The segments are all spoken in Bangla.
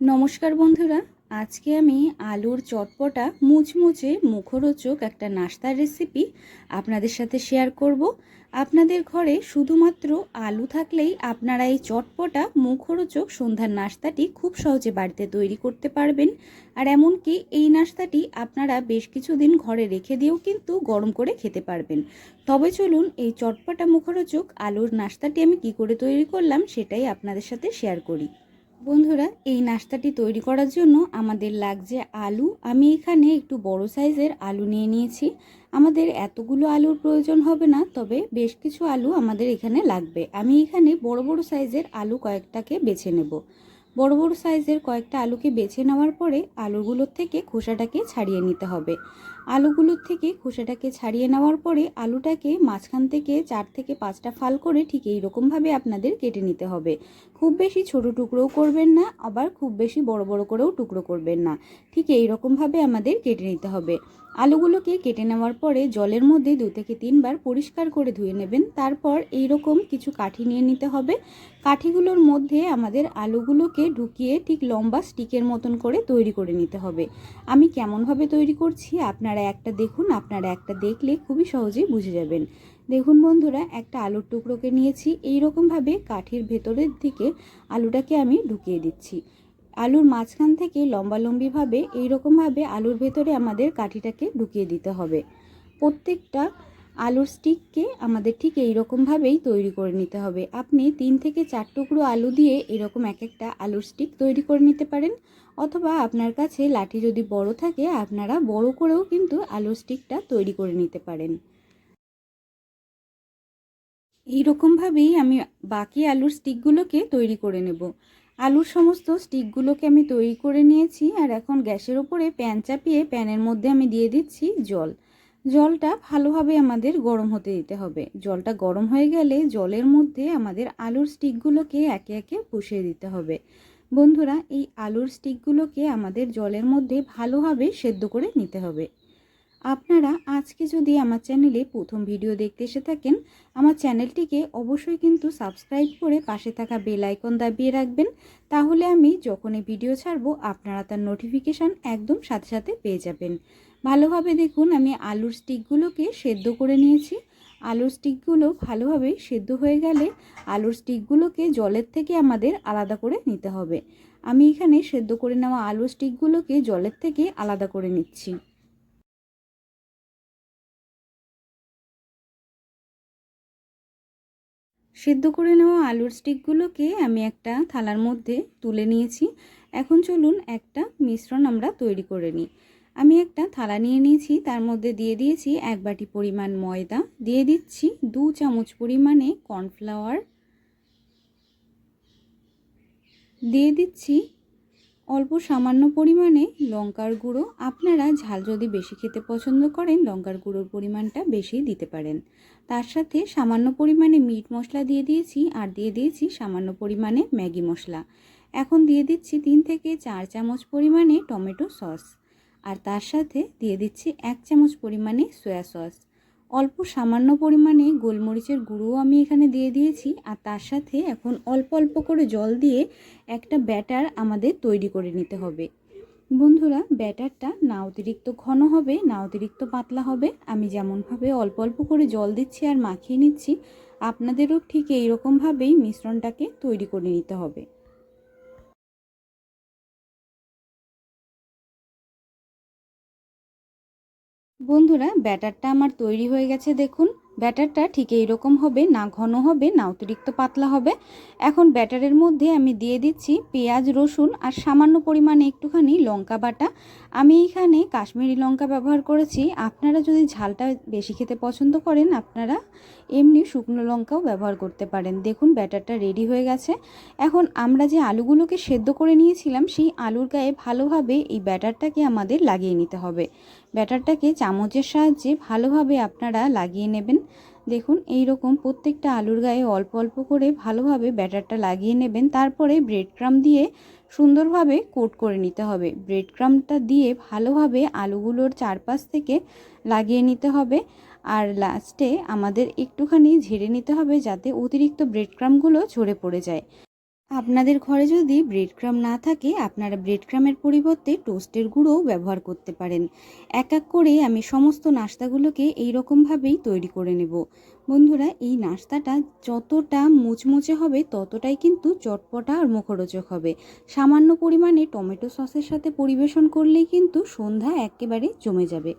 নমস্কার বন্ধুরা, আজকে আমি আলুর চটপটা মুচমুচে মুখরোচক একটা নাস্তার রেসিপি আপনাদের সাথে শেয়ার করব। আপনাদের ঘরে শুধুমাত্র আলু থাকলেই আপনারা এই চটপটা মুখরোচক সন্ধ্যার নাস্তাটি খুব সহজে বাড়িতে তৈরি করতে পারবেন। আর এমনকি এই নাস্তাটি আপনারা বেশ কিছুদিন ঘরে রেখে দিয়েও কিন্তু গরম করে খেতে পারবেন। তবে চলুন এই চটপটা মুখরোচক আলুর নাস্তাটি আমি কি করে তৈরি করলাম সেটাই আপনাদের সাথে শেয়ার করি। বন্ধুরা, এই নাস্তাটি তৈরি করার জন্য আমাদের লাগছে আলু। আমি এখানে একটু বড় সাইজের আলু নিয়ে নিয়েছি। আমাদের এতগুলো আলুর প্রয়োজন হবে না, তবে বেশ কিছু আলু আমাদের এখানে লাগবে। আমি এখানে বড় বড় সাইজের আলু কয়েকটাকে বেছে নেব। বড় বড় সাইজের কয়েকটা আলুকে বেছে নেওয়ার পরে আলুগুলোর থেকে খোসাটাকে ছাড়িয়ে নিতে হবে। আলুগুলোর থেকে খোসাটাকে ছাড়িয়ে নেওয়ার পরে আলুটাকে মাঝখান থেকে চার থেকে পাঁচটা ফাল করে ঠিক এই রকমভাবে আপনাদের কেটে নিতে হবে। খুব বেশি ছোট টুকরোও করবেন না, আবার খুব বেশি বড় বড় করেও টুকরো করবেন না। ঠিক এই রকমভাবে আমাদের কেটে নিতে হবে। আলুগুলোকে কেটে নেওয়ার পরে জলের মধ্যে দু থেকে তিনবার পরিষ্কার করে ধুয়ে নেবেন। তারপর এই রকম কিছু কাঠি নিয়ে নিতে হবে। কাঠিগুলোর মধ্যে আমাদের আলুগুলোকে ঢুকিয়ে ঠিক লম্বা স্টিকের মতন করে তৈরি করে নিতে হবে। আমি কেমনভাবে তৈরি করছি আপনারা একটা দেখুন, আপনারা একটা দেখলে খুবই সহজেই বুঝে যাবেন। দেখুন বন্ধুরা, একটা আলুর টুকরোকে নিয়েছি। এই রকমভাবে কাঠির ভেতরের দিকে আলুটাকে আমি ঢুকিয়ে দিচ্ছি। আলুর মাঝখান থেকে লম্বালম্বিভাবে এইরকমভাবে আলুর ভেতরে আমাদের কাঠিটাকে ঢুকিয়ে দিতে হবে। প্রত্যেকটা আলুর স্টিককে আমাদের ঠিক এই রকমভাবেই তৈরি করে নিতে হবে। আপনি তিন থেকে চার টুকরো আলু দিয়ে এরকম এক একটা আলুর স্টিক তৈরি করে নিতে পারেন, অথবা আপনার কাছে লাঠি যদি বড় থাকে, আপনারা বড় করেও কিন্তু আলুর স্টিকটা তৈরি করে নিতে পারেন। এইরকমভাবেই আমি বাকি আলুর স্টিকগুলোকে তৈরি করে নেব। আলুর সমস্ত স্টিকগুলোকে আমি তৈরি করে নিয়েছি আর এখন গ্যাসের ওপরে প্যান চাপিয়ে প্যানের মধ্যে আমি দিয়ে দিচ্ছি জল। জলটা ভালোভাবে আমাদের গরম হতে দিতে হবে। জলটা গরম হয়ে গেলে জলের মধ্যে আমাদের আলুর স্টিকগুলোকে একে একে বসিয়ে দিতে হবে। বন্ধুরা, এই আলুর স্টিকগুলোকে আমাদের জলের মধ্যে ভালোভাবে সেদ্ধ করে নিতে হবে। আপনারা আজকে যদি আমার চ্যানেলে প্রথম ভিডিও দেখতে এসে থাকেন, আমার চ্যানেলটিকে অবশ্যই কিন্তু সাবস্ক্রাইব করে পাশে থাকা বেল আইকন দাবিয়ে রাখবেন। তাহলে আমি যখনই ভিডিও ছাড়বো, আপনারা তার নোটিফিকেশান একদম সাথে সাথে পেয়ে যাবেন। ভালোভাবে দেখুন, আমি আলুর স্টিকগুলোকে সেদ্ধ করে নিয়েছি। আলুর স্টিকগুলো ভালোভাবে সেদ্ধ হয়ে গেলে আলুর স্টিকগুলোকে জলের থেকে আমাদের আলাদা করে নিতে হবে। আমি এখানে সেদ্ধ করে নেওয়া আলুর স্টিকগুলোকে জলের থেকে আলাদা করে নিচ্ছি। সেদ্ধ করে নেওয়া আলুর স্টিকগুলোকে আমি একটা থালার মধ্যে তুলে নিয়েছি। এখন চলুন একটা মিশ্রণ আমরা তৈরি করে নিই। আমি একটা থালা নিয়ে নিয়েছি, তার মধ্যে দিয়ে দিয়েছি এক বাটি পরিমাণ ময়দা, দিয়ে দিচ্ছি দু চামচ পরিমাণে কর্নফ্লাওয়ার, দিয়ে দিচ্ছি অল্প সামান্য পরিমাণে লঙ্কার গুঁড়ো। আপনারা ঝাল যদি বেশি খেতে পছন্দ করেন, লঙ্কার গুঁড়োর পরিমাণটা বেশি দিতে পারেন। তার সাথে সামান্য পরিমাণে মিট মশলা দিয়ে দিয়েছি, আর দিয়ে দিয়েছি সামান্য পরিমাণে ম্যাগি মশলা। এখন দিয়ে দিচ্ছি তিন থেকে চার চামচ পরিমাণে টমেটো সস। আর তার সাথে দিয়ে দিচ্ছি এক চামচ পরিমাণে সয়া সস। অল্প সামান্য পরিমাণে গোলমরিচের গুঁড়োও আমি এখানে দিয়ে দিয়েছি আর তার সাথে এখন অল্প অল্প করে জল দিয়ে একটা ব্যাটার আমাদের তৈরি করে নিতে হবে। বন্ধুরা, ব্যাটারটা না অতিরিক্ত ঘন হবে, না অতিরিক্ত পাতলা হবে। আমি যেমনভাবে অল্প অল্প করে জল দিচ্ছি আর মাখিয়ে নিচ্ছি, আপনাদেরও ঠিক এইরকমভাবেই মিশ্রণটাকে তৈরি করে নিতে হবে। বন্ধুরা, ব্যাটারটা আমার তৈরি হয়ে গেছে দেখুন। ব্যাটারটা ঠিক এইরকম হবে, না ঘন হবে, না অতিরিক্ত পাতলা হবে। এখন ব্যাটারের মধ্যে আমি দিয়ে দিচ্ছি পেঁয়াজ, রসুন আর সামান্য পরিমাণে একটুখানি লঙ্কা বাটা। আমি এখানে কাশ্মীরি লঙ্কা ব্যবহার করেছি। আপনারা যদি ঝালটা বেশি খেতে পছন্দ করেন, আপনারা এমনি শুকনো লঙ্কাও ব্যবহার করতে পারেন। দেখুন, ব্যাটারটা রেডি হয়ে গেছে। এখন আমরা যে আলুগুলোকে সেদ্ধ করে নিয়েছিলাম, সেই আলুর গায়ে ভালোভাবে এই ব্যাটারটাকে আমাদের লাগিয়ে নিতে হবে। ব্যাটারটাকে চামচের সাহায্যে ভালোভাবে আপনারা লাগিয়ে নেবেন? দেখুন এই রকম প্রত্যেকটা আলুর গায়ে অল্প অল্প করে ভালোভাবে ব্যাটারটা লাগিয়ে নেবেন। তারপরে ব্রেড ক্রাম দিয়ে সুন্দরভাবে কোট করে নিতে হবে। ব্রেড ক্রামটা দিয়ে ভালোভাবে আলুগুলোর চারপাশ থেকে লাগিয়ে নিতে হবে। আর লাস্টে আমাদের একটুখানি ঝেড়ে নিতে হবে যাতে অতিরিক্ত ব্রেড ক্রামগুলো ঝরে পড়ে যায়। আপনাদের ঘরে যদি ব্রেড ক্রাম না থাকে, আপনারা ব্রেড ক্রামের পরিবর্তে টোস্টের গুঁড়োও ব্যবহার করতে পারেন। এক এক করে আমি সমস্ত নাস্তাগুলোকে এই রকমভাবেই তৈরি করে নেব। বন্ধুরা, এই নাস্তাটা যতটা মুচমুচে হবে, ততটাই কিন্তু চটপটা আর মুখরোচক হবে। সামান্য পরিমাণে টমেটো সসের সাথে পরিবেশন করলেই কিন্তু সন্ধ্যা একেবারে জমে যাবে।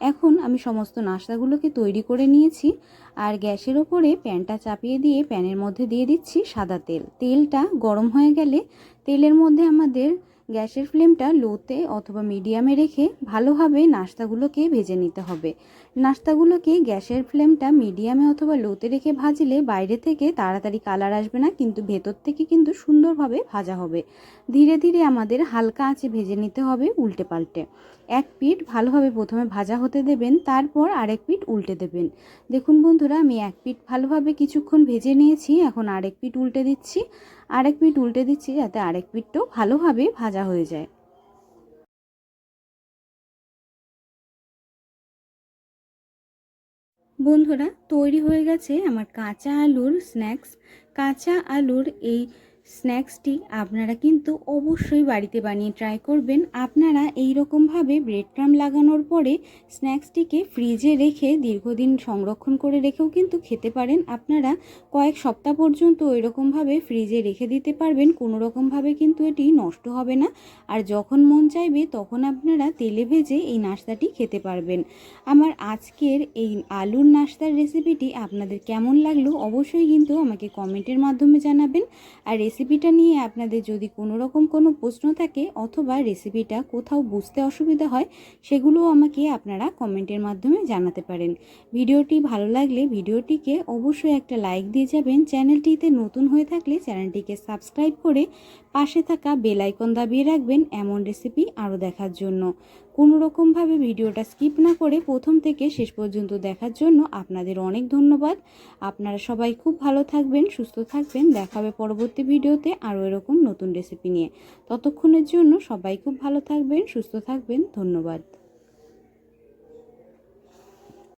এখন আমি সমস্ত নাস্তাগুলোকে তৈরি করে নিয়েছি আর গ্যাসের ওপরে প্যানটা চাপিয়ে দিয়ে প্যানের মধ্যে দিয়ে দিচ্ছি সাদা তেল। তেলটা গরম হয়ে গেলে তেলের মধ্যে আমাদের গ্যাসের ফ্লেমটা লোতে অথবা মিডিয়ামে রেখে ভালোভাবে নাস্তাগুলোকে ভেজে নিতে হবে। নাস্তাগুলোকে গ্যাসের ফ্লেমটা মিডিয়ামে অথবা লোতে রেখে ভাজলে বাইরে থেকে তাড়াতাড়ি কালার আসবে না, কিন্তু ভেতর থেকে কিন্তু সুন্দরভাবে ভাজা হবে। ধীরে ধীরে আমাদের হালকা আঁচে ভেজে নিতে হবে উল্টে পাল্টে। এক পিঠ ভালোভাবে প্রথমে ভাজা হতে দেবেন, তারপর আরেক পিঠ উল্টে দেবেন। দেখুন বন্ধুরা, আমি এক পিঠ ভালোভাবে কিছুক্ষণ ভেজে নিয়েছি, এখন আরেক পিঠ উল্টে দিচ্ছি। আরেক পিঠ উল্টে দিচ্ছি যাতে আরেক পিঠটাও ভালোভাবে ভাজা হয়ে যায়। বন্ধুরা, তৈরি হয়ে গেছে আমার কাঁচা আলুর স্ন্যাক্স কাঁচা আলুর এই স্ন্যাক্সটি আপনারা কিন্তু অবশ্যই বাড়িতে বানিয়ে ট্রাই করবেন। আপনারা এই রকমভাবে ব্রেড ক্রাম লাগানোর পরে স্ন্যাক্সটিকে ফ্রিজে রেখে দীর্ঘদিন সংরক্ষণ করে রেখেও কিন্তু খেতে পারেন। আপনারা কয়েক সপ্তাহ পর্যন্ত ওই রকমভাবে ফ্রিজে রেখে দিতে পারবেন। কোনো রকমভাবে কিন্তু এটি নষ্ট হবে না। আর যখন মন চাইবে, তখন আপনারা তেলে ভেজে এই নাস্তাটি খেতে পারবেন। আমার আজকের এই আলুর নাস্তার রেসিপিটি আপনাদের কেমন লাগল, অবশ্যই কিন্তু আমাকে কমেন্টের মাধ্যমে জানাবেন। আর রেসিপিটা নিয়ে আপনাদের যদি কোনো রকম কোনো প্রশ্ন থাকে অথবা রেসিপিটা কোথাও বুঝতে অসুবিধা হয়, সেগুলোও আমাকে আপনারা কমেন্টের মাধ্যমে জানাতে পারেন। ভিডিওটি ভালো লাগলে ভিডিওটিকে অবশ্যই একটা লাইক দিয়ে যাবেন। চ্যানেলটিতে নতুন হয়ে থাকলে চ্যানেলটিকে সাবস্ক্রাইব করে পাশে থাকা বেল আইকন দাবিয়ে রাখবেন এমন রেসিপি আরও দেখার জন্য। কোনো রকমভাবে ভিডিওটা স্কিপ না করে প্রথম থেকে শেষ পর্যন্ত দেখার জন্য আপনাদের অনেক ধন্যবাদ। আপনারা সবাই খুব ভালো থাকবেন, সুস্থ থাকবেন। দেখাবে পরবর্তী ভিডিওতে আরও এরকম নতুন রেসিপি নিয়ে। ততক্ষণের জন্য সবাই খুব ভালো থাকবেন, সুস্থ থাকবেন। ধন্যবাদ।